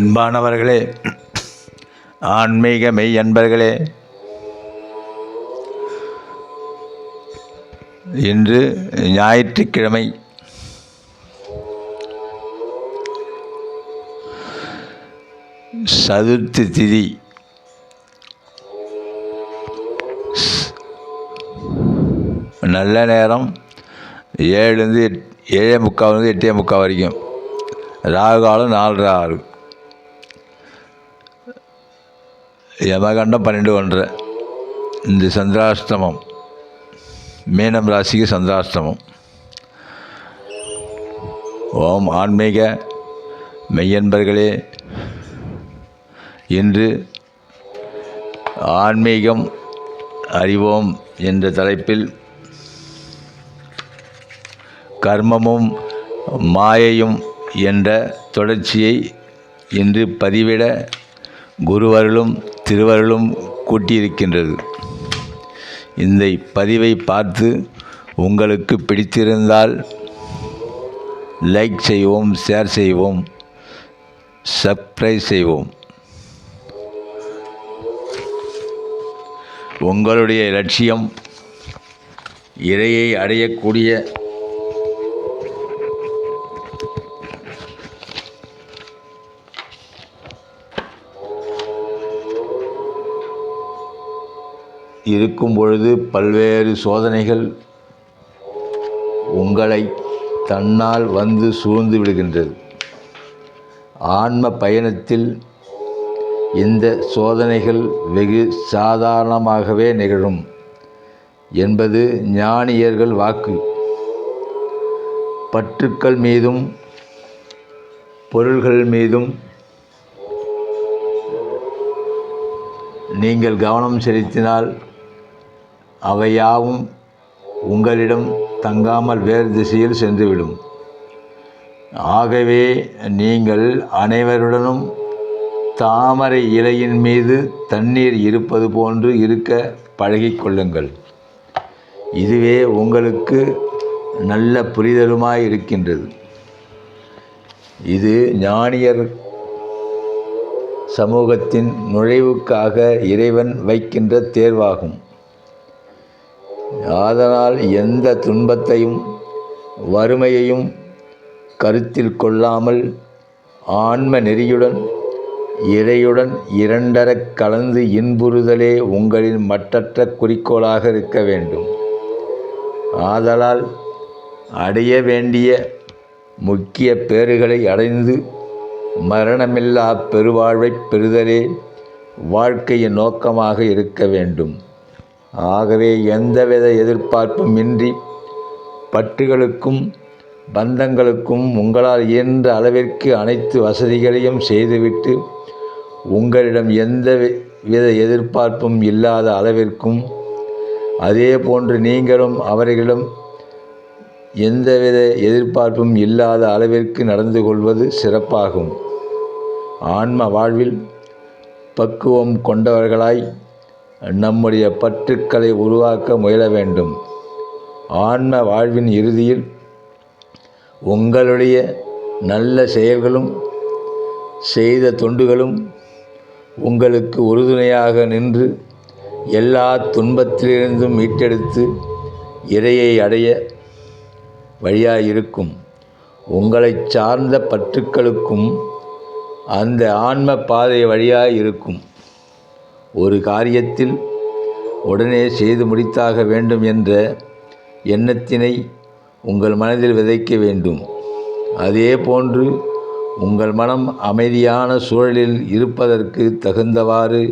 அன்பானவர்களே ஆன்மீக மெய் அன்பர்களே இன்று ஞாயிற்றுக்கிழமை சதுர்த்தி திதி. நல்ல நேரம் ஏழுலேருந்து எட் ஏழே முக்கால்லேருந்து எட்டே முக்கால் வரைக்கும். ராகு காலம் நாலரை ஆறு. யமகண்டம் பன்னெண்டு ஒன்றரை இந்த சந்திராஷ்டமம் மீனம் ராசிக்கு சந்திராஷ்டமம். ஓம் ஆன்மீக மெய்யன்பர்களே இன்று ஆன்மீகம் அறிவோம் என்ற தலைப்பில் கர்மமும் மாயையும் என்ற தொடர்ச்சியை இன்று பதிவிட குருவருளும் திருவருளும் கூட்டியிருக்கின்றது. இந்த பதிவை பார்த்து உங்களுக்கு பிடித்திருந்தால் லைக் செய்வோம் ஷேர் செய்வோம் சப்ஸ்கிரைப் செய்வோம். உங்களுடைய லட்சியம் இறையை அடையக்கூடிய இருக்கும் பொழுது பல்வேறு சோதனைகள் உங்களை தன்னால் வந்து சூழ்ந்து விடுகின்றது. ஆன்ம பயணத்தில் இந்த சோதனைகள் வெகு சாதாரணமாகவே நிகழும் என்பது ஞானியர்கள் வாக்கு. பற்றுக்கள் மீதும் பொருள்கள் மீதும் நீங்கள் கவனம் செலுத்தினால் அவையாவும் உங்களிடம் தங்காமல் வேறு திசையில் சென்றுவிடும். ஆகவே நீங்கள் அனைவருடனும் தாமரை இலையின் மீது தண்ணீர் இருப்பது போன்று இருக்க பழகிக்கொள்ளுங்கள் இதுவே உங்களுக்கு நல்ல புரிதலுமாய் இருக்கின்றது. இது ஞானியர் சமூகத்தின் நுழைவுக்காக இறைவன் வைக்கின்ற தேர்வாகும். அதனால் எந்த துன்பத்தையும் வறுமையையும் கருத்தில் கொள்ளாமல் ஆன்ம நெறியுடன் இறையுடன் இரண்டரக் கலந்து இன்புறுதலே உங்களின் மற்றற்ற குறிக்கோளாக இருக்க வேண்டும். ஆதலால் அடைய வேண்டிய முக்கிய பேறுகளை அடைந்து மரணமில்லா பெருவாழ்வைப் பெறுதலே வாழ்க்கையின் நோக்கமாக இருக்க வேண்டும். ஆகவே எந்தவித எதிர்பார்ப்பும் இன்றி பற்றுகளுக்கும் பந்தங்களுக்கும் உங்களால் இயன்ற அளவிற்கு அனைத்து வசதிகளையும் செய்துவிட்டு உங்களிடம் எந்த வித எதிர்பார்ப்பும் இல்லாத அளவிற்கும் அதே போன்று நீங்களும் அவர்களிடம் எந்தவித எதிர்பார்ப்பும் இல்லாத அளவிற்கு நடந்து கொள்வது சிறப்பாகும். ஆன்ம வாழ்வில் பக்குவம் கொண்டவர்களாய் நம்முடைய பற்றுக்களை உருவாக்க முயல வேண்டும். ஆன்ம வாழ்வின் இறுதியில் உங்களுடைய நல்ல செயல்களும் செய்த தொண்டுகளும் உங்களுக்கு உறுதுணையாக நின்று எல்லா துன்பத்திலிருந்தும் மீட்டெடுத்து இறையை அடைய வழியாக இருக்கும் உங்களை சார்ந்த பற்றுக்களுக்கும் அந்த ஆன்ம பாதை வழியாக இருக்கும் ஒரு காரியத்தில் உடனே செய்து முடித்தாக வேண்டும் என்ற எண்ணத்தினை உங்கள் மனதில் விதைக்க வேண்டும். அதே போன்று உங்கள் மனம் அமைதியான சூழலில் இருப்பதற்கு தகுந்தவாறு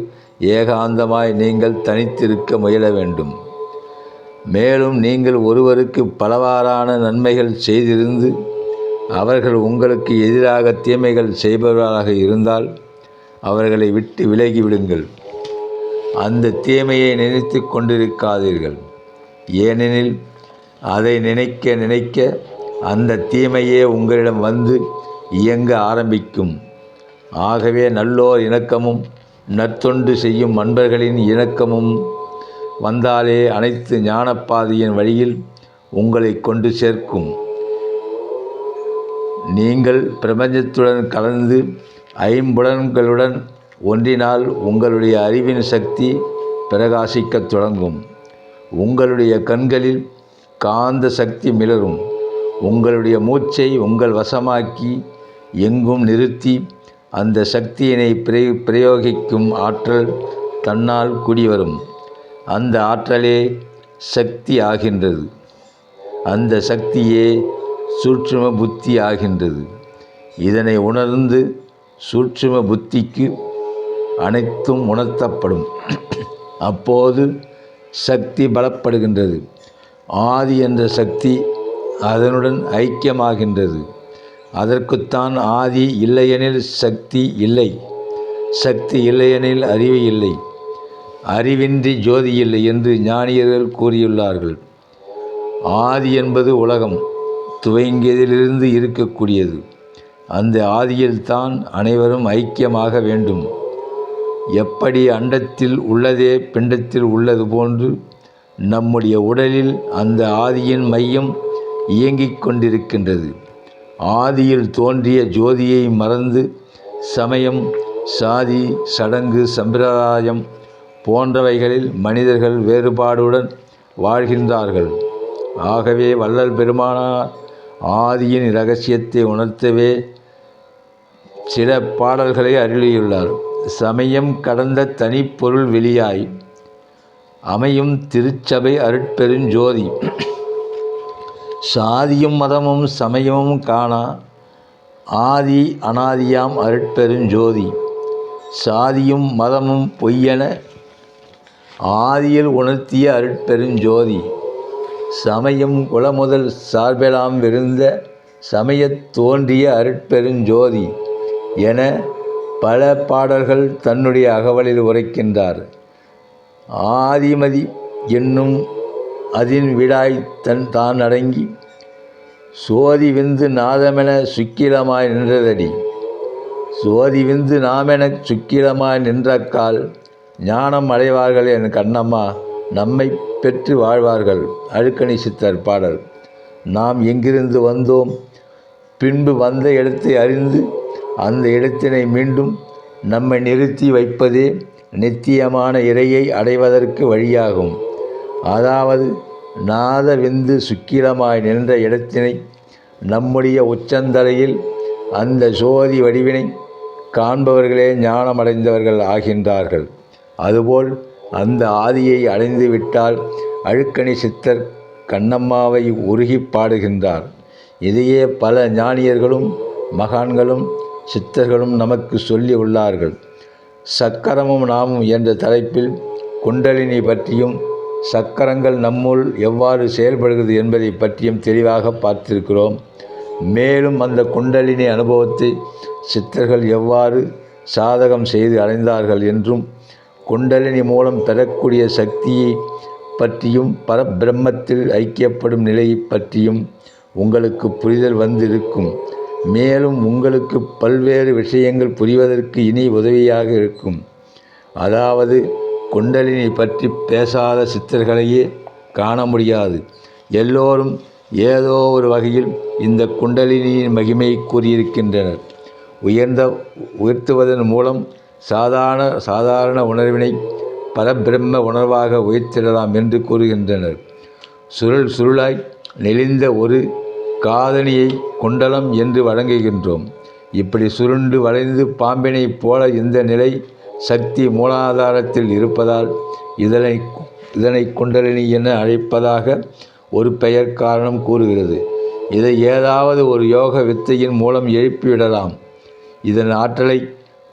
ஏகாந்தமாய் நீங்கள் தனித்திருக்க முயல வேண்டும். மேலும் நீங்கள் ஒருவருக்கு பலவாறான நன்மைகள் செய்திருந்து அவர்கள் உங்களுக்கு எதிராக தீமைகள் செய்பவர்களாக இருந்தால் அவர்களை விட்டு விலகி விடுங்கள். அந்த தீமையை நினைத்து கொண்டிருக்காதீர்கள். ஏனெனில் அதை நினைக்க நினைக்க அந்த தீமையே உங்களிடம் வந்து இயங்க ஆரம்பிக்கும். ஆகவே நல்லோர் இணக்கமும் நற்தொண்டு செய்யும் அன்பர்களின் இணக்கமும் வந்தாலே அனைத்து ஞானப்பாதையின் வழியில் உங்களை கொண்டு சேர்க்கும். நீங்கள் பிரபஞ்சத்துடன் கலந்து ஐம்புலன்களுடன் ஒன்றினால் உங்களுடைய அறிவின் சக்தி பிரகாசிக்கத் தொடங்கும். உங்களுடைய கண்களில் காந்த சக்தி மிளரும். உங்களுடைய மூச்சை உங்கள் வசமாக்கி எங்கும் நிறுத்தி அந்த சக்தியினை பிரய பிரயோகிக்கும் ஆற்றல் தன்னால் குடிவரும். அந்த ஆற்றலே சக்தி ஆகின்றது. அந்த சக்தியே சூட்சும புத்தி ஆகின்றது. இதனை உணர்ந்து சூட்சும புத்திக்கு அனைத்தும் உணர்த்தப்படும். அப்போது சக்தி பலப்படுகின்றது. ஆதி என்ற சக்தி அதனுடன் ஐக்கியமாகின்றது. அதற்குத்தான் ஆதி இல்லையெனில் சக்தி இல்லை. சக்தி இல்லையெனில் அறிவு இல்லை. அறிவின்றி ஜோதி இல்லை என்று ஞானியர்கள் கூறியுள்ளார்கள். ஆதி என்பது உலகம் துவங்கியதிலிருந்து இருக்கக்கூடியது. அந்த ஆதியில்தான் அனைவரும் ஐக்கியமாக வேண்டும். எப்படி அண்டத்தில் உள்ளதே பிண்டத்தில் உள்ளது போன்று நம்முடைய உடலில் அந்த ஆதியின் மையம் இயங்கிக் கொண்டிருக்கின்றது. ஆதியில் தோன்றிய ஜோதியை மறந்து சமயம் சாதி சடங்கு சம்பிரதாயம் போன்றவைகளில் மனிதர்கள் வேறுபாடுடன் வாழ்கின்றார்கள். ஆகவே வள்ளல் பெருமானார் ஆதியின் இரகசியத்தை உணர்த்தவே சில பாடல்களை அருளியுள்ளார். சமயம் கடந்த தனிப்பொருள் வெளியாய். அமையும் திருச்சபை அருட்பெருஞ்சோதி சாதியும் மதமும் சமயமும் காணா. ஆதி அனாதியாம் அருட்பெருஞ்சோதி சாதியும் மதமும் பொய்யென ஆதியில் உணர்த்திய அருட்பெருஞ்சோதி சமயம் குலமுதல் சார்பெலாம் விருந்த சமயத் தோன்றிய அருட்பெருஞ்சோதி என பல பாடல்கள் தன்னுடைய அகவலில் உரைக்கின்றார். ஆதிமதி என்னும் அதின் விடாய் தன் தான் அடங்கி சோதி விந்து நாதமென சுக்கிலமாய் நின்றதடி. சோதி விந்து நாமெனச் சுக்கிலமாய் நின்றக்கால் ஞானம் அடைவார்கள் என் கண்ணம்மா நம்மை பெற்று வாழ்வார்கள். அழுக்கணி சித்தர் பாடல் நாம் எங்கிருந்து வந்தோம்? பின்பு வந்த இடத்தை அறிந்து அந்த இடத்தினை மீண்டும் நம்மை நிறுத்தி வைப்பதே நித்தியமான இறையை அடைவதற்கு வழியாகும். அதாவது நாத விந்து சுக்கிலமாய் நின்ற இடத்தினை நம்முடைய உச்சந்தலையில் அந்த சோதி வடிவினை காண்பவர்களே ஞானமடைந்தவர்கள் ஆகின்றார்கள். அதுபோல் அந்த ஆதியை அடைந்துவிட்டால் அழுக்கணி சித்தர் கண்ணம்மாவை உருகி பாடுகின்றார். இதையே பல ஞானியர்களும் மகான்களும் சித்தர்களும் நமக்கு சொல்லி உள்ளார்கள். சக்கரமும் நாமும் என்ற தலைப்பில் குண்டலினி பற்றியும் சக்கரங்கள் நம்முள் எவ்வாறு செயல்படுகிறது என்பதை பற்றியும் தெளிவாக பார்த்திருக்கிறோம். மேலும் அந்த குண்டலினி அனுபவத்தை சித்தர்கள் எவ்வாறு சாதகம் செய்து அடைந்தார்கள் என்றும் குண்டலினி மூலம் பெறக்கூடிய சக்தியை பற்றியும் பரபிரம்மத்தில் ஐக்கியப்படும் நிலையை பற்றியும் உங்களுக்கு புரிதல் வந்திருக்கும். மேலும் உங்களுக்கு பல்வேறு விஷயங்கள் புரிவதற்கு இனி உதவியாக இருக்கும். அதாவது குண்டலினி பற்றி பேசாத சித்தர்களையே காண முடியாது. எல்லோரும் ஏதோ ஒரு வகையில் இந்த குண்டலினியின் மகிமை கூறியிருக்கின்றனர். உயர்ந்த உயர்த்துவதன் மூலம் சாதாரண சாதாரண உணர்வினை பரபிரம்ம உணர்வாக உயர்த்திடலாம் என்று கூறுகின்றனர். சுருள் சுருளாய் நெளிந்த ஒரு காதணியை குண்டலம் என்று வழங்குகின்றோம். இப்படி சுருண்டு வளைந்து பாம்பினைப் போல இந்த நிலை சக்தி மூலாதாரத்தில் இருப்பதால் இதனை இதனை குண்டலினி என அழைப்பதாக ஒரு பெயர் காரணம் கூறுகிறது. இதை ஏதாவது ஒரு யோக வித்தையின் மூலம் எழுப்பிவிடலாம். இதன் ஆற்றலை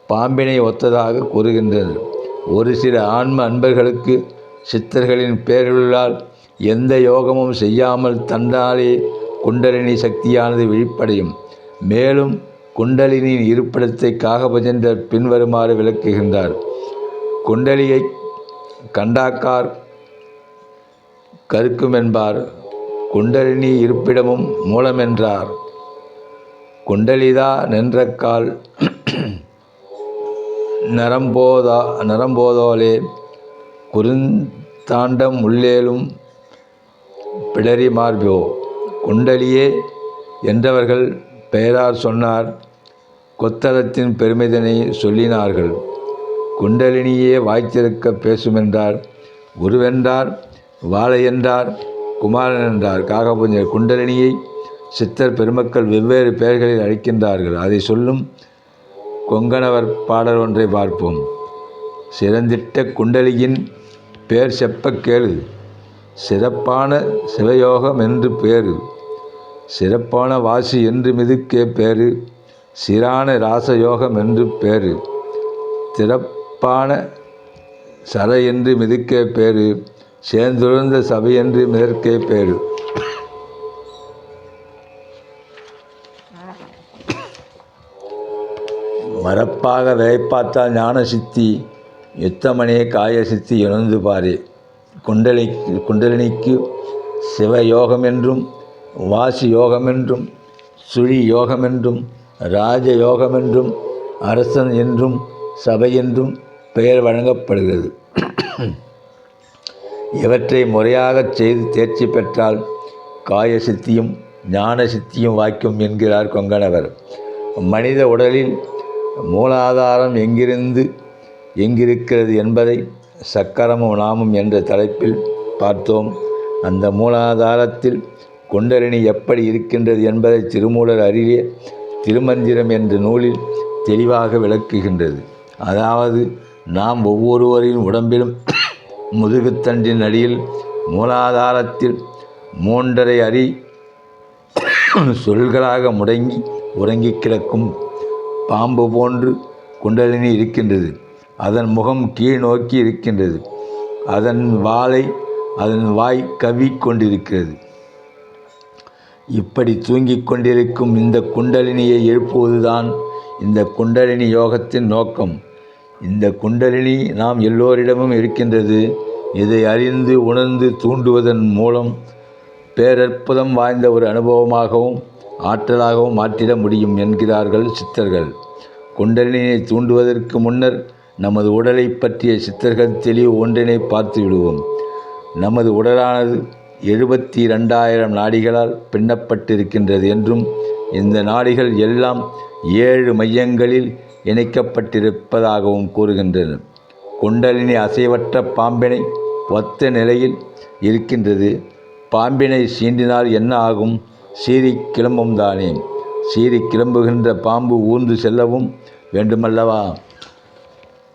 பாம்பினை ஒத்ததாக கூறுகின்றனர் ஒரு சில ஆன்ம அன்பர்களுக்கு சித்தர்களின் பேரருளால் எந்த யோகமும் செய்யாமல் தன்னாலே குண்டலினி சக்தியானது விழிப்படையும். மேலும் குண்டலினியின் இருப்பிடத்தை காகபஜெண்டர் பின்வருமாறு விளக்குகின்றார். குண்டலியை கண்டாக்கார் கருக்கும் என்பார் குண்டலினி இருப்பிடமும் மூலமென்றார். குண்டலிதா நின்றக்கால் நரம்போதா நரம்போதோலே குறுந்தாண்டம் உள்ளேலும் பிடரி மார்போ குண்டலியே என்றவர்கள் பெயரார் சொன்னார் கொத்தளத்தின் பெருமிதனை சொல்லினார்கள். குண்டலினியே வாய்த்திருக்க பேசுமென்றார் குருவென்றார் வாழை என்றார் குமாரன் என்றார். காகபுஞ்சர் குண்டலினியை சித்தர் பெருமக்கள் வெவ்வேறு பெயர்களில் அழைக்கின்றார்கள். அதை சொல்லும் கொங்கணவர் பாடல் ஒன்றை பார்ப்போம். சிறந்திட்ட குண்டலியின் பேர் செப்ப கேளு சிறப்பான சிவயோகம் என்று பேரு சிறப்பான வாசி என்று மிதுக்கே பேரு சிறான ராசயோகம் என்று பேரு திறப்பான சர என்று மிதுக்கே பேரு சேர்ந்துழந்த சபை என்று மிதற்கே பேரு மறப்பாக வேய்ப்பாத்தால் ஞான சித்தி யுத்தமணியே காய சித்தி எழுந்து பாரு. குண்டலி குண்டலினிக்கு சிவயோகம் என்றும் வாசி யோகமென்றும் சுழி யோகமென்றும் ராஜ யோகமென்றும் அரசன் என்றும் சபை என்றும் பெயர் வழங்கப்படுகிறது. இவற்றை முறையாகச் செய்து தேர்ச்சி பெற்றால் காய சித்தியும் ஞான சித்தியும் வாய்க்கும் என்கிறார் கொங்கணவர். மனித உடலில் மூலாதாரம் எங்கிருந்து எங்கிருக்கிறது என்பதை சக்கரமும் நாமும் என்ற தலைப்பில் பார்த்தோம். அந்த மூலாதாரத்தில் குண்டலினி எப்படி இருக்கின்றது என்பதை திருமூலர் அருகே திருமந்திரம் என்ற நூலில் தெளிவாக விளக்குகின்றது. அதாவது நாம் ஒவ்வொருவரின் உடம்பிலும் முதுகுத்தண்டின் அடியில் மூலாதாரத்தில் மூன்றரை அரி சொல்களாக முடங்கி உறங்கி கிடக்கும் பாம்பு போன்று குண்டலினி இருக்கின்றது. அதன் முகம் கீழ் நோக்கி இருக்கின்றது. அதன் வாளை அதன் வாய் கவி கொண்டிருக்கிறது. இப்படி தூங்கிக் கொண்டிருக்கும் இந்த குண்டலினியை எழுப்புவதுதான் இந்த குண்டலினி யோகத்தின் நோக்கம். இந்த குண்டலினி நாம் எல்லோரிடமும் இருக்கின்றது. இதை அறிந்து உணர்ந்து தூண்டுவதன் மூலம் பேரற்புதம் வாய்ந்த ஒரு அனுபவமாகவும் ஆற்றலாகவும் மாற்றிட முடியும் என்கிறார்கள் சித்தர்கள். குண்டலினியை தூண்டுவதற்கு முன்னர் நமது உடலை பற்றிய சித்தர்கள் தெளிவு ஒன்றினை பார்த்து விடுவோம். நமது உடலானது எழுபத்தி ரெண்டாயிரம் நாடிகளால் பின்னப்பட்டிருக்கின்றது என்றும் இந்த நாடிகள் எல்லாம் ஏழு மையங்களில் இணைக்கப்பட்டிருப்பதாகவும் கூறுகின்றனர் குண்டலினி அசைவற்ற பாம்பினை ஒத்த நிலையில் இருக்கின்றது. பாம்பினை சீண்டினால் என்ன ஆகும்? சீறி கிளம்பும் தானே. சீறி கிளம்புகின்ற பாம்பு ஊர்ந்து செல்லவும் வேண்டுமல்லவா?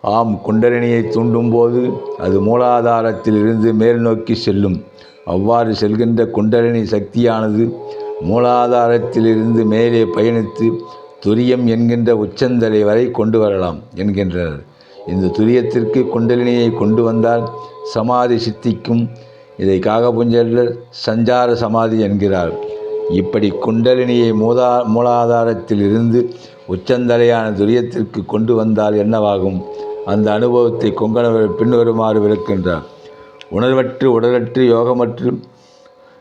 ஆம் குண்டலினியை தூண்டும்போது அது மூலாதாரத்தில் இருந்து மேல் நோக்கி செல்லும். அவ்வாறு செல்கின்ற குண்டலினி சக்தியானது மூலாதாரத்திலிருந்து மேலே பயணித்து துரியம் என்கின்ற உச்சந்தலை வரை கொண்டு வரலாம் என்கின்றனர். இந்த துரியத்திற்கு குண்டலினியை கொண்டு வந்தால் சமாதி சித்திக்கும். இதை காகபுஞ்சலர் சஞ்சார சமாதி என்கிறார். இப்படி குண்டலினியை மூதா மூலாதாரத்தில் இருந்து உச்சந்தலையான துரியத்திற்கு கொண்டு வந்தால் என்னவாகும்? அந்த அனுபவத்தை கொங்கணவர் பின்வருமாறு விளக்கின்றார் உணர்வற்று உடலற்று யோகமற்று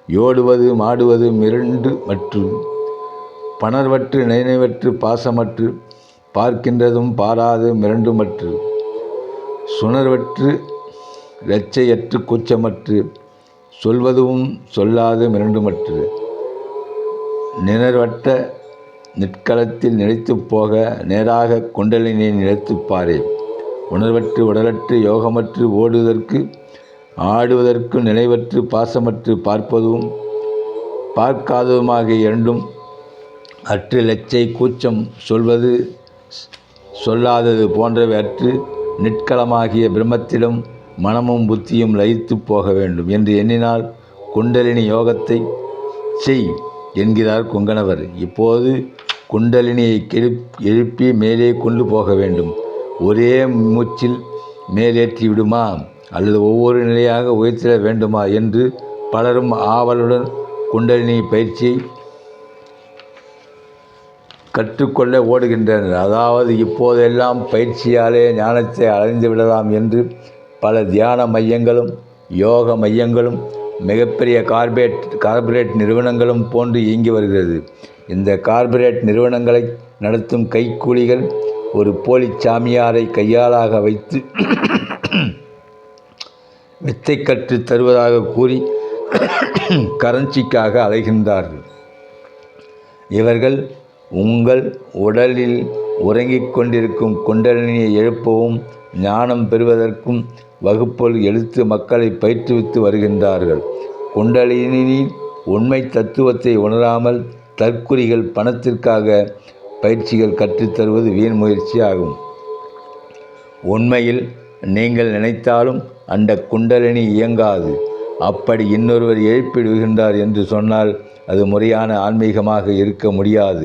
யோடுவது மாடுவது மிரண்டு மற்றும் பணர்வற்று நினைவற்று பாசமற்று பார்க்கின்றதும் பாராது மிரண்டுமற்று சுணர்வற்று இலச்சையற்று கூச்சமற்று சொல்வதும் சொல்லாது மிரண்டுமற்று நிணர்வற்ற நிற்களத்தில் நிலைத்துப் போக நேராக குண்டலினை நிலைத்துப்பாரே உணர்வற்று உடலற்று யோகமற்று ஓடுவதற்கு ஆடுவதற்கு நினைவற்று பாசமற்று பார்ப்பதும் பார்க்காததுமாகிய இரண்டும் அற்று லச்சை கூச்சம் சொல்வது சொல்லாதது போன்றவை அற்று நிற்களமாகிய பிரம்மத்திடம் மனமும் புத்தியும் லயித்து போக வேண்டும் என்று எண்ணினால் குண்டலினி யோகத்தை செய் என்கிறார் குங்கணவர். இப்போது குண்டலினியை கெழுப் எழுப்பி மேலே கொண்டு போக வேண்டும். ஒரே மூச்சில் மேலேற்றி விடுமா அல்லது ஒவ்வொரு நிலையாக உயர்த்திட வேண்டுமா என்று பலரும் ஆவலுடன் குண்டலினி பயிற்சியை கற்றுக்கொள்ள ஓடுகின்றனர். அதாவது இப்போதெல்லாம் பயிற்சியாலே ஞானத்தை அடைந்து விடலாம் என்று பல தியான மையங்களும் யோக மையங்களும் மிகப்பெரிய கார்பரேட் கார்ப்பரேட் நிறுவனங்களும் போன்று இயங்கி வருகிறது. இந்த கார்பரேட் நிறுவனங்களை நடத்தும் கைக்கூலிகள் ஒரு போலி சாமியாரை கையாளாக வைத்து வித்தை கற்றுத் தருவதாக கூறி கரன்சிக்காக அலைகின்றார்கள். இவர்கள் உங்கள் உடலில் உறங்கிக் கொண்டிருக்கும் குண்டலினியை எழுப்பவும் ஞானம் பெறுவதற்கும் வகுப்பில் எடுத்து மக்களை பயிற்றுவித்து வருகின்றார்கள். குண்டலினியின் உண்மை தத்துவத்தை உணராமல் தற்குறிகள் பணத்திற்காக பயிற்சிகள் கற்றுத்தருவது வீண் முயற்சி ஆகும் உண்மையில் நீங்கள் நினைத்தாலும் அந்த குண்டலினி இயங்காது. அப்படி இன்னொருவர் எழுப்பிடுகின்றார் என்று சொன்னால் அது முறையான ஆன்மீகமாக இருக்க முடியாது.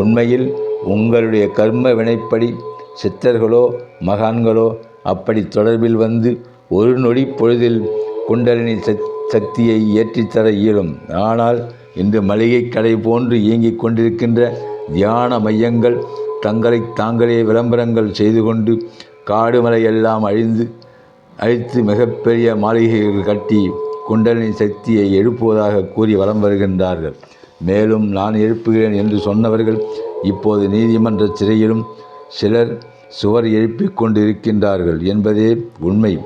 உண்மையில் உங்களுடைய கர்ம வினைப்படி சித்தர்களோ மகான்களோ அப்படி தொடர்பில் வந்து ஒரு நொடி பொழுதில் குண்டலினி சக்தியை ஏற்றித்தர இயலும். ஆனால் இன்று மளிகை கடை போன்று இயங்கிக் கொண்டிருக்கின்ற தியான மையங்கள் தங்களை தாங்களே விளம்பரங்கள் செய்து கொண்டு காடு எல்லாம் அழிந்து அழித்து மிகப்பெரிய மாளிகைகள் கட்டி குண்டலின் சக்தியை எழுப்புவதாக கூறி வலம் வருகின்றார்கள். மேலும் நான் எழுப்புகிறேன் என்று சொன்னவர்கள் இப்போது நீதிமன்ற சிறையிலும் சிலர் சுவர் எழுப்பிக் கொண்டு இருக்கின்றார்கள் என்பதே உண்மை.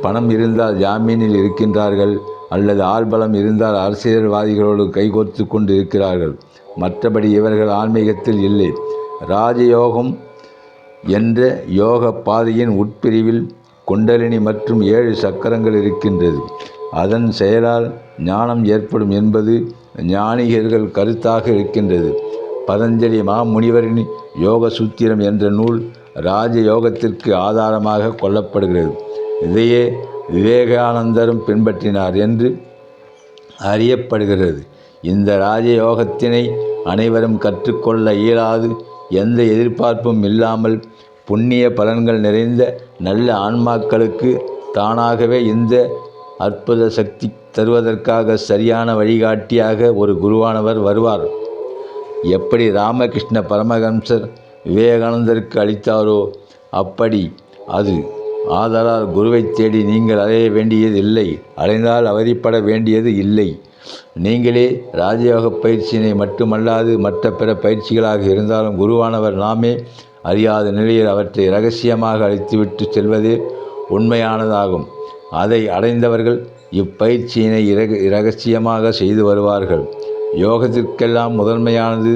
பணம் இருந்தால் ஜாமீனில் இருக்கின்றார்கள் அல்லது ஆள்பலம் இருந்தால் அரசியல்வாதிகளோடு கைகோர்த்து கொண்டு இருக்கிறார்கள் மற்றபடி இவர்கள் ஆன்மீகத்தில் இல்லை. ராஜயோகம் என்ற யோக பாதையின் உட்பிரிவில் குண்டலினி மற்றும் ஏழு சக்கரங்கள் இருக்கின்றது. அதன் செயலால் ஞானம் ஏற்படும் என்பது ஞானிகர்கள் கருத்தாக இருக்கின்றது. பதஞ்சலி மாமுனிவரின் யோக சூத்திரம் என்ற நூல் ராஜ யோகத்திற்கு ஆதாரமாக கொள்ளப்படுகிறது. இதையே விவேகானந்தரும் பின்பற்றினார் என்று அறியப்படுகிறது. இந்த ராஜயோகத்தினை அனைவரும் கற்றுக்கொள்ள இயலாது எந்த எதிர்பார்ப்பும் இல்லாமல் புண்ணிய பலன்கள் நிறைந்த நல்ல ஆன்மாக்களுக்கு தானாகவே இந்த அற்புத சக்தி தருவதற்காக சரியான வழிகாட்டியாக ஒரு குருவானவர் வருவார். எப்படி ராமகிருஷ்ண பரமஹம்சர் விவேகானந்தருக்கு அளித்தாரோ அப்படி அது ஆதலால் குருவை தேடி நீங்கள் அலைய வேண்டியது இல்லை. அலைந்தால் அவதிப்பட வேண்டியது இல்லை. நீங்களே ராஜயோக பயிற்சியினை மட்டுமல்லாது மற்ற பிற பயிற்சிகளாக இருந்தாலும் குருவானவர் நாமே அறியாத நிலையில் அவற்றை ரகசியமாக அழைத்துவிட்டு செல்வதே உண்மையானதாகும். அதை அடைந்தவர்கள் இப்பயிற்சியினை இரக இரகசியமாக செய்து வருவார்கள். யோகத்திற்கெல்லாம் முதன்மையானது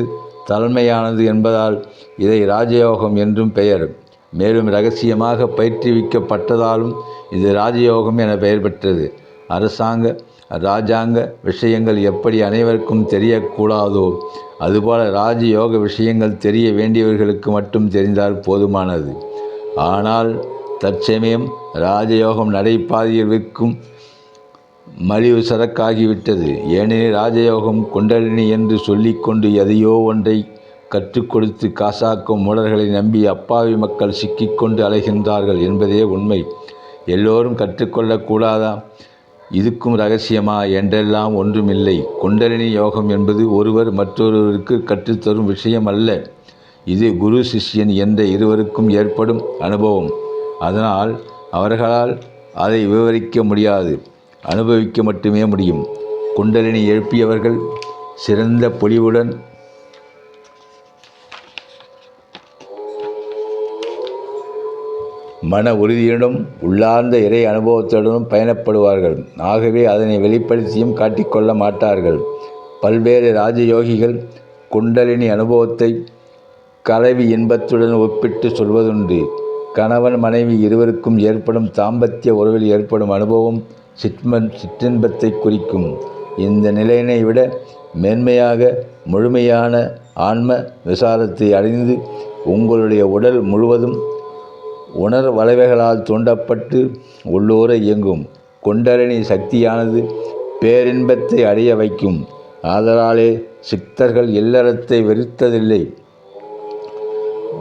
தலைமையானது என்பதால் இதை ராஜயோகம் என்றும் பெயர். மேலும் இரகசியமாக பயிற்றுவிக்கப்பட்டதாலும் இது ராஜயோகம் என பெயர் பெற்றது. அரசாங்க ராஜாங்க விஷயங்கள் எப்படி அனைவருக்கும் தெரியக்கூடாதோ அதுபோல ராஜயோக விஷயங்கள் தெரிய வேண்டியவர்களுக்கு மட்டும் தெரிந்தால் போதுமானது. ஆனால் தற்சமயம் ராஜயோகம் நடைபாதைகளுக்கும் மலிவு சரக்காகிவிட்டது. ஏனெனில் ராஜயோகம் குண்டலினி என்று சொல்லிக்கொண்டு எதையோ ஒன்றை கற்றுக் கொடுத்து காசாக்கும் மூடர்களை நம்பி அப்பாவி மக்கள் சிக்கிக்கொண்டு அலைகின்றார்கள் என்பதே உண்மை. எல்லோரும் கற்றுக்கொள்ளக்கூடாதா இதுக்கும் ரகசியமா என்றெல்லாம் ஒன்றுமில்லை. குண்டலினி யோகம் என்பது ஒருவர் மற்றொருவருக்கு கற்றுத்தரும் விஷயம் அல்ல இது குரு சிஷ்யன் என்ற இருவருக்கும் ஏற்படும் அனுபவம். அதனால் அவர்களால் அதை விவரிக்க முடியாது. அனுபவிக்க மட்டுமே முடியும். குண்டலினி எழுப்பியவர்கள் சிறந்த பொலிவுடன் மன உறுதியுடனும் உள்ளார்ந்த இறை அனுபவத்துடனும் பயணப்படுவார்கள். ஆகவே அதனை வெளிப்படுத்தியும் காட்டிக்கொள்ள மாட்டார்கள். பல்வேறு ராஜயோகிகள் குண்டலினி அனுபவத்தை கலவி இன்பத்துடன் ஒப்பிட்டு சொல்வதுண்டு. கணவன் மனைவி இருவருக்கும் ஏற்படும் தாம்பத்திய உறவில் ஏற்படும் அனுபவம் சிற்மன் சிற்றின்பத்தை குறிக்கும். இந்த நிலையினை விட மேன்மையாக முழுமையான ஆன்ம விசாரத்தை அடைந்து உங்களுடைய உடல் முழுவதும் உணர் வளைவைகளால் தூண்டப்பட்டு உள்ளூர இயங்கும். குண்டலினி சக்தியானது பேரின்பத்தை அடைய வைக்கும். ஆதலாலே சித்தர்கள் இல்லறத்தை வெறுத்ததில்லை.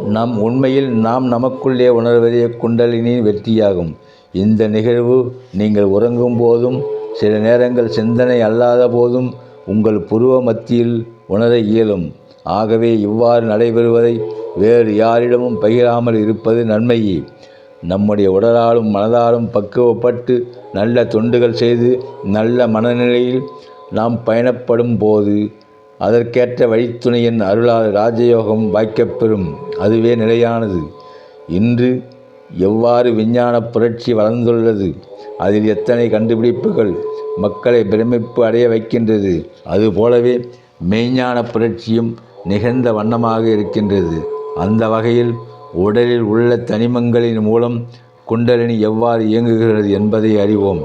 நம் உண்மையில் நாம் நமக்குள்ளே உணர்வதே குண்டலினியின் வெற்றியாகும். இந்த நிகழ்வு நீங்கள் உறங்கும் போதும் சில நேரங்கள் சிந்தனை அல்லாத போதும் உங்கள் புருவ மத்தியில் உணர இயலும். ஆகவே இவ்வாறு நடைபெறுவதை வேறு யாரிடமும் பகிராமல் இருப்பது நன்மையே. நம்முடைய உடலாலும் மனதாலும் பக்குவப்பட்டு நல்ல தொண்டுகள் செய்து நல்ல மனநிலையில் நாம் பயணப்படும் போது அதற்கேற்ற வழித்துணையின் அருளால் ராஜயோகம் வாய்க்கப்பெறும். அதுவே நிலையானது. இன்று எவ்வாறு விஞ்ஞான புரட்சி வளர்ந்துள்ளது? அதில் எத்தனை கண்டுபிடிப்புகள் மக்களை பிரமிப்பு அடைய வைக்கின்றது? அதுபோலவே மெய்ஞான புரட்சியும் நிகழ்ந்த வண்ணமாக இருக்கின்றது. அந்த வகையில் உடலில் உள்ள தனிமங்களின் மூலம் குண்டலினி எவ்வாறு இயங்குகிறது என்பதை அறிவோம்.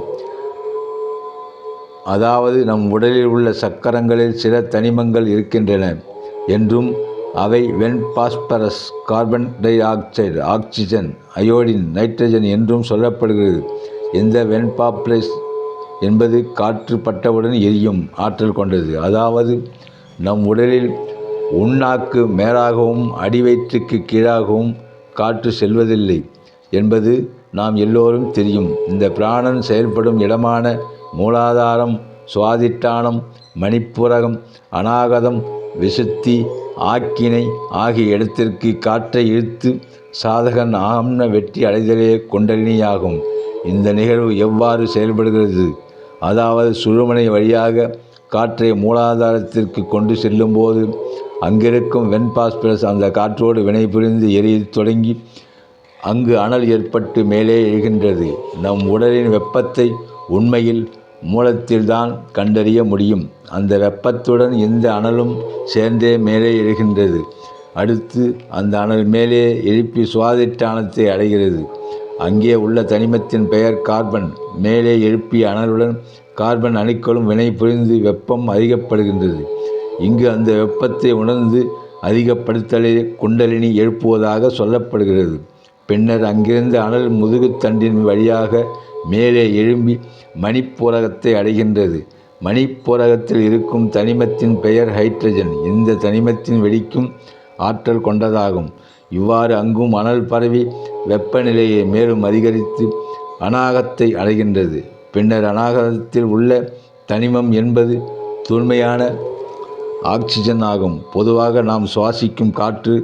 அதாவது நம் உடலில் உள்ள சக்கரங்களில் சில தனிமங்கள் இருக்கின்றன என்றும் அவை வெண்பாஸ்பரஸ் carbon dioxide oxygen iodine nitrogen என்றும் சொல்லப்படுகிறது. இந்த வெண்பாப்ளஸ் என்பது காற்று பட்டவுடன் எரியும் ஆற்றல் கொண்டது. அதாவது நம் உடலில் உண்ணாக்கு மேலாகவும் அடிவயிற்றுக்கு கீழாகவும் காற்று செல்வதில்லை என்பது நாம் எல்லோரும் தெரியும். இந்த பிராணன் செயல்படும் இடமான மூலாதாரம் சுவாதிட்டானம் மணிப்புரகம் அநாகதம் விசுத்தி ஆக்கினை ஆகிய இடத்திற்கு காற்றை இழுத்து சாதகன் ஆம்ன வெற்றி அடைதலே கொண்டலினியாகும். இந்த நிகழ்வு எவ்வாறு செயல்படுகிறது? அதாவது சுழுமனை வழியாக காற்றை மூலாதாரத்திற்கு கொண்டு செல்லும்போது அங்கிருக்கும் வெண்பாஸ்பரஸ் அந்த காற்றோடு வினைபுரிந்து எரியத் தொடங்கி அங்கு அனல் ஏற்பட்டு மேலே எழுகின்றது. நம் உடலின் வெப்பத்தை உண்மையில் மூலத்தில்தான் கண்டறிய முடியும். அந்த வெப்பத்துடன் இந்த அனலும் சேர்ந்தே மேலே எழுகின்றது. அடுத்து அந்த அனல் மேலே எழுப்பி சுவாதிட்டானத்தை அடைகிறது. அங்கே உள்ள தனிமத்தின் பெயர் கார்பன். மேலே எழுப்பிய அனலுடன் கார்பன் அணுக்களும் வினை புரிந்து வெப்பம் அதிகப்படுகின்றது. இங்கு அந்த வெப்பத்தை உணர்ந்து அதிகப்படுத்தலே குண்டலினி எழுப்புவதாக சொல்லப்படுகிறது. பின்னர் அங்கிருந்த அனல் முதுகுத்தண்டின் வழியாக மேலே எழும்பி மணிப்பூரகத்தை அடைகின்றது. மணிப்பூரகத்தில் இருக்கும் தனிமத்தின் பெயர் ஹைட்ரஜன். இந்த தனிமத்தின் வெடிக்கும் ஆற்றல் கொண்டதாகும். இவ்வாறு அங்கும் அனல் பரவி வெப்பநிலையை மேலும் அதிகரித்து அநாகத்தை அடைகின்றது. பின்னர் அநாகத்தில் உள்ள தனிமம் என்பது தூய்மையான ஆக்சிஜன் ஆகும் பொதுவாக நாம் சுவாசிக்கும் காற்று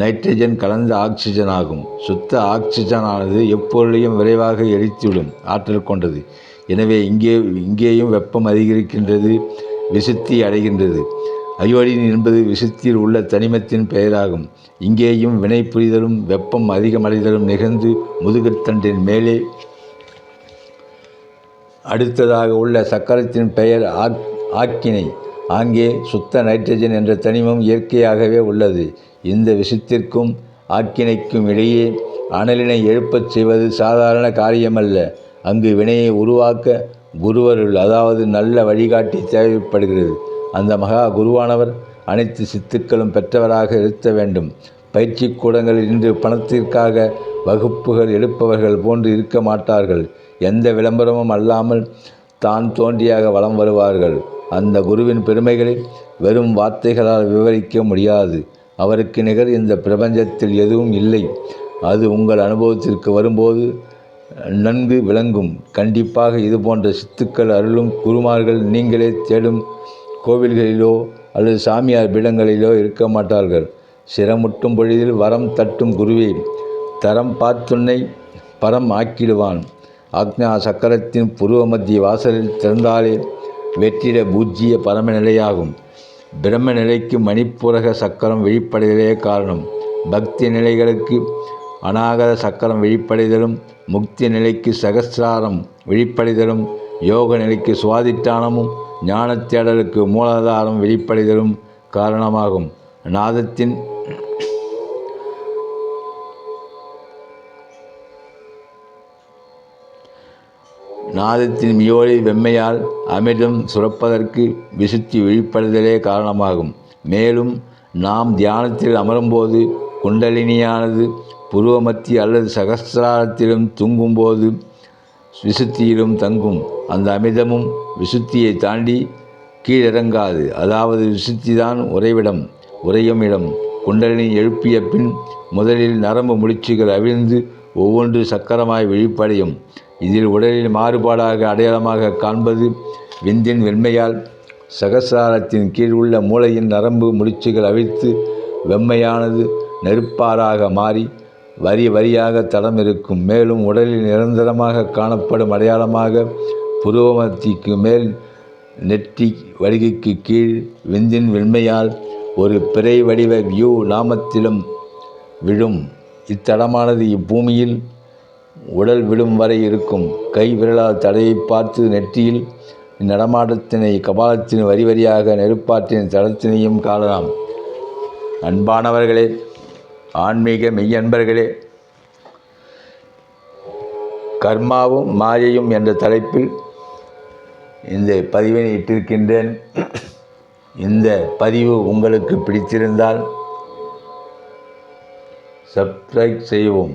நைட்ரஜன் கலந்த ஆக்சிஜன் ஆகும் சுத்த ஆக்சிஜனானது எப்பொருளையும் விரைவாக எரித்துவிடும் ஆற்றல் கொண்டது. எனவே இங்கே இங்கேயும் வெப்பம் அதிகரிக்கின்றது விசுத்தி அடைகின்றது. அயோடின் என்பது விசுத்தியில் உள்ள தனிமத்தின் பெயராகும். இங்கேயும் வினை புரிதலும் வெப்பம் அதிகமடைதலும் நிகழ்ந்து முதுகுத்தண்டின் மேலே அடுத்ததாக உள்ள சக்கரத்தின் பெயர் ஆக் ஆக்கினை. அங்கே சுத்த நைட்ரஜன் என்ற தனிமம் இயற்கையாகவே உள்ளது. இந்த விஷத்திற்கும் ஆக்கினைக்கும் இடையே அனலினை எழுப்பச் செய்வது சாதாரண காரியமல்ல. அங்கு வினையை உருவாக்க குருவருள் அதாவது நல்ல வழிகாட்டி தேவைப்படுகிறது. அந்த மகா குருவானவர் அனைத்து சித்துக்களும் பெற்றவராக இருக்க வேண்டும். பயிற்சி கூடங்களில் இன்று பணத்திற்காக வகுப்புகள் எடுப்பவர்கள் போன்று இருக்க மாட்டார்கள். எந்த விளம்பரமும் அல்லாமல் தான் தோன்றியாக வலம் வருவார்கள். அந்த குருவின் பெருமைகளை வெறும் வார்த்தைகளால் விவரிக்க முடியாது. அவருக்கு நிகர் இந்த பிரபஞ்சத்தில் எதுவும் இல்லை. அது உங்கள் அனுபவத்திற்கு வரும்போது நன்கு விளங்கும். கண்டிப்பாக இது போன்ற சித்துக்கள் அருளும் குருமார்கள் நீங்களே தேடும் கோவில்களிலோ அல்லது சாமியார் பீடங்களிலோ இருக்க மாட்டார்கள். சிரமுட்டும் பொழுதில் வரம் தட்டும் குருவே தரம் பார்த்துன்னை பரம் ஆக்கிடுவான். ஆக்ஞா சக்கரத்தின் புருவ மத்திய வாசலில் திறந்தாலே வெற்றிட பூஜ்ஜிய பரம நிலையாகும் பிரம்ம நிலைக்கு மணிப்புரக சக்கரம் வெளிப்படைதலே காரணம். பக்தி நிலைகளுக்கு அநாகர சக்கரம் வெளிப்படைதலும் முக்தி நிலைக்கு சகசிராரம் வெளிப்படைதலும் யோக நிலைக்கு சுவாதிட்டானமும் ஞான தேடலுக்கு மூலாதாரம் வெளிப்படைதலும் காரணமாகும். நாதத்தின் நாதத்தின் மியோலி வெம்மையால் அமிர்தம் சுரப்பதற்கு விசுத்தி வெளிப்படுதலே காரணமாகும். மேலும் நாம் தியானத்தில் அமரும்போது குண்டலினியானது புருவமத்தி அல்லது சகசிராரத்திலும் தூங்கும்போது விசுத்தியிலும் தங்கும். அந்த அமிர்தமும் விசுத்தியை தாண்டி கீழிறங்காது. அதாவது விசுத்தி தான் உறைவிடம் உறையும் இடம். குண்டலினி எழுப்பிய பின் முதலில் நரம்பு முடிச்சுகள் அவிழ்ந்து ஒவ்வொன்று சக்கரமாய் வெளிப்படையும் இதில் உடலில் மாறுபாடாக அடையாளமாக காண்பது விந்தின் வெண்மையால் சகசாரத்தின் கீழ் உள்ள மூளையின் நரம்பு முடிச்சுகள் அவிழ்த்து வெம்மையானது நெருப்பாறாக மாறி வரி வரியாக தடம் இருக்கும். மேலும் உடலில் நிரந்தரமாக காணப்படும் அடையாளமாக புருவமத்திக்கு மேல் நெற்றி வடிகைக்கு கீழ் விந்தின் வெண்மையால் ஒரு பிறை வடிவ வியூ நாமத்திலும் விழும். இத்தடமானது இப்பூமியில் உடல் விடும் வரை இருக்கும் கை விரலால் தடையை பார்த்து நெற்றியில் நடமாட்டத்தினை கபாலத்தின் வரி வரியாக நெருப்பாற்றின் தடத்தினையும் காணலாம். அன்பானவர்களே ஆன்மீக மெய்யன்பர்களே கர்மாவும் மாயையும் என்ற தலைப்பில் இந்த பதிவினை இட்டிருக்கின்றேன். இந்த பதிவு உங்களுக்கு பிடித்திருந்தால் சப்ஸ்கிரைப் செய்வோம்